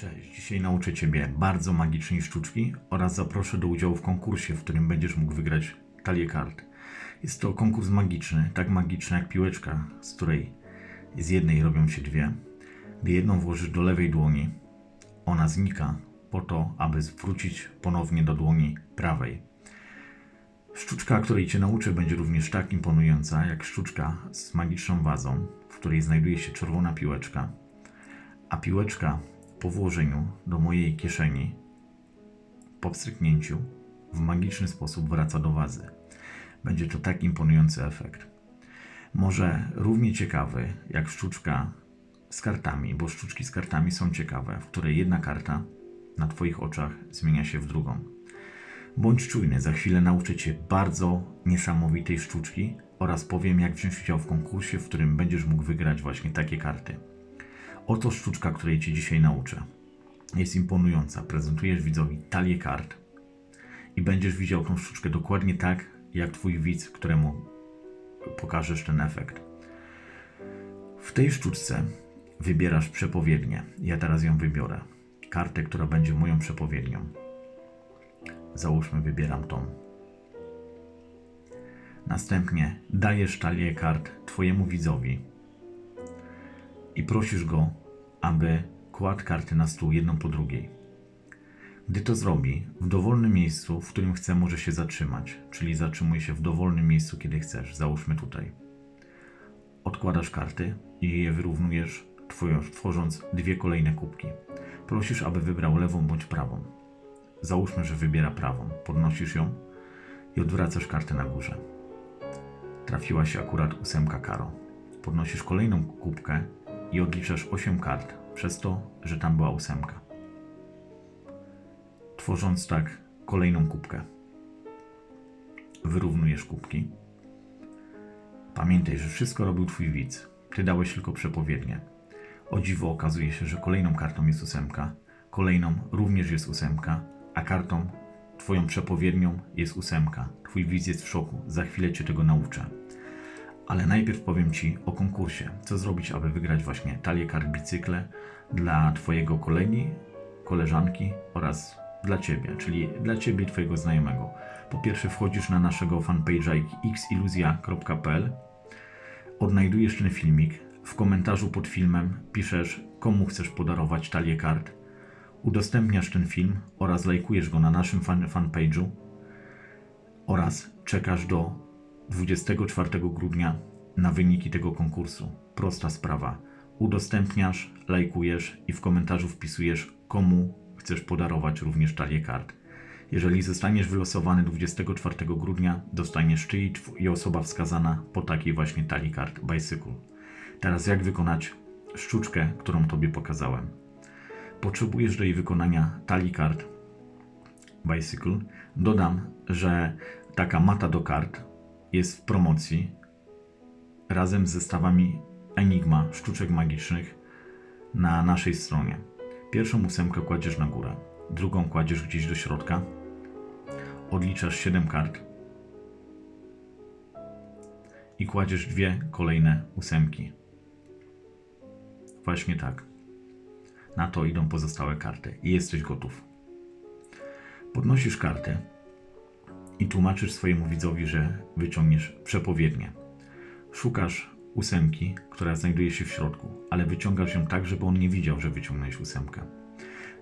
Cześć, dzisiaj nauczę Ciebie bardzo magicznej sztuczki oraz zaproszę do udziału w konkursie, w którym będziesz mógł wygrać talię kart. Jest to konkurs magiczny, tak magiczny jak piłeczka, z której z jednej robią się dwie. Gdy jedną włożysz do lewej dłoni, ona znika po to, aby zwrócić ponownie do dłoni prawej. Sztuczka, której Cię nauczę, będzie również tak imponująca jak sztuczka z magiczną wazą, w której znajduje się czerwona piłeczka, a piłeczka po włożeniu do mojej kieszeni, po wstrzyknięciu, w magiczny sposób wraca do wazy. Będzie to tak imponujący efekt. Może równie ciekawy jak sztuczka z kartami, bo sztuczki z kartami są ciekawe, w której jedna karta na Twoich oczach zmienia się w drugą. Bądź czujny, za chwilę nauczę Cię bardzo niesamowitej sztuczki oraz powiem, jak wziąć udział w konkursie, w którym będziesz mógł wygrać właśnie takie karty. Oto sztuczka, której Cię dzisiaj nauczę. Jest imponująca. Prezentujesz widzowi talię kart i będziesz widział tą sztuczkę dokładnie tak, jak Twój widz, któremu pokażesz ten efekt. W tej sztuczce wybierasz przepowiednię. Ja teraz ją wybiorę. Kartę, która będzie moją przepowiednią. Załóżmy, wybieram tą. Następnie dajesz talię kart Twojemu widzowi i prosisz go, aby kładł karty na stół jedną po drugiej. Gdy to zrobi, w dowolnym miejscu, w którym chce, może się zatrzymać, czyli zatrzymuje się w dowolnym miejscu, kiedy chcesz. Załóżmy tutaj. Odkładasz karty i je wyrównujesz, tworząc dwie kolejne kubki. Prosisz, aby wybrał lewą bądź prawą. Załóżmy, że wybiera prawą. Podnosisz ją i odwracasz kartę na górze. Trafiła się akurat ósemka karo. Podnosisz kolejną kubkę i odliczasz 8 kart, przez to, że tam była ósemka. Tworząc tak kolejną kubkę. Wyrównujesz kubki. Pamiętaj, że wszystko robił Twój widz. Ty dałeś tylko przepowiednie. O dziwo okazuje się, że kolejną kartą jest ósemka, kolejną również jest ósemka, a kartą Twoją przepowiednią jest ósemka. Twój widz jest w szoku. Za chwilę Cię tego nauczę. Ale najpierw powiem Ci o konkursie. Co zrobić, aby wygrać właśnie talię kart bicykle dla Twojego kolegi, koleżanki oraz dla Ciebie, czyli dla Ciebie i Twojego znajomego. Po pierwsze wchodzisz na naszego fanpage'a xiluzja.pl odnajdujesz ten filmik, w komentarzu pod filmem piszesz komu chcesz podarować talię kart, udostępniasz ten film oraz lajkujesz go na naszym fan, fanpage'u oraz czekasz do 24 grudnia na wyniki tego konkursu. Prosta sprawa. Udostępniasz, lajkujesz i w komentarzu wpisujesz, komu chcesz podarować również talię kart. Jeżeli zostaniesz wylosowany 24 grudnia, dostaniesz ty i, osoba wskazana po takiej właśnie talii kart Bicycle. Teraz jak wykonać sztuczkę, którą Tobie pokazałem? Potrzebujesz do jej wykonania talii kart Bicycle. Dodam, że taka mata do kart jest w promocji razem z zestawami Enigma, sztuczek magicznych na naszej stronie. Pierwszą ósemkę kładziesz na górę, drugą kładziesz gdzieś do środka, odliczasz 7 kart i kładziesz dwie kolejne ósemki. Właśnie tak. Na to idą pozostałe karty i jesteś gotów. Podnosisz kartę i tłumaczysz swojemu widzowi, że wyciągniesz przepowiednię. Szukasz ósemki, która znajduje się w środku, ale wyciągasz ją tak, żeby on nie widział, że wyciągnąłeś ósemkę.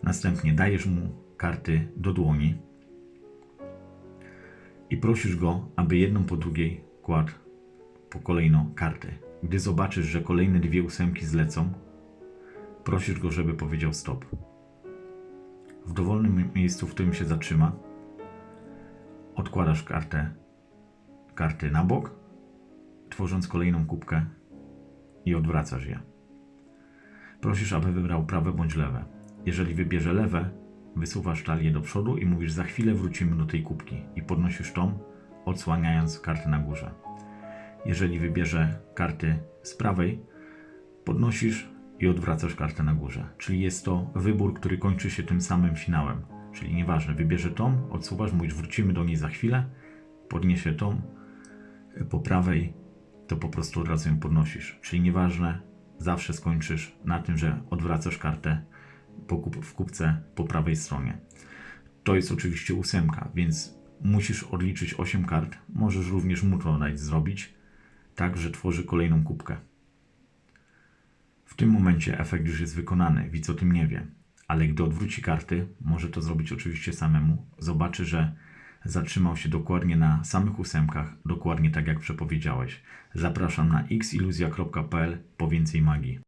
Następnie dajesz mu karty do dłoni i prosisz go, aby jedną po drugiej kładł po kolejno karty. Gdy zobaczysz, że kolejne dwie ósemki zlecą, prosisz go, żeby powiedział stop. W dowolnym miejscu, w którym się zatrzyma, odkładasz kartę, karty na bok, tworząc kolejną kubkę i odwracasz je. Prosisz, aby wybrał prawe bądź lewe. Jeżeli wybierze lewe, wysuwasz talię do przodu i mówisz, za chwilę wrócimy do tej kubki i podnosisz tą, odsłaniając karty na górze. Jeżeli wybierze karty z prawej, podnosisz i odwracasz kartę na górze. Czyli jest to wybór, który kończy się tym samym finałem. Czyli nieważne, wybierze tą, odsuwasz, mówisz, wrócimy do niej za chwilę, podniesie tą, po prawej, to po prostu od razu ją podnosisz. Czyli nieważne, zawsze skończysz na tym, że odwracasz kartę w kupce po prawej stronie. To jest oczywiście ósemka, więc musisz odliczyć 8 kart. Możesz również Mutonite zrobić, tak, że tworzy kolejną kubkę. W tym momencie efekt już jest wykonany, widz o tym nie wie, ale gdy odwróci karty, może to zrobić oczywiście samemu, zobaczy, że zatrzymał się dokładnie na samych ósemkach, dokładnie tak jak przepowiedziałeś. Zapraszam na xiluzja.pl po więcej magii.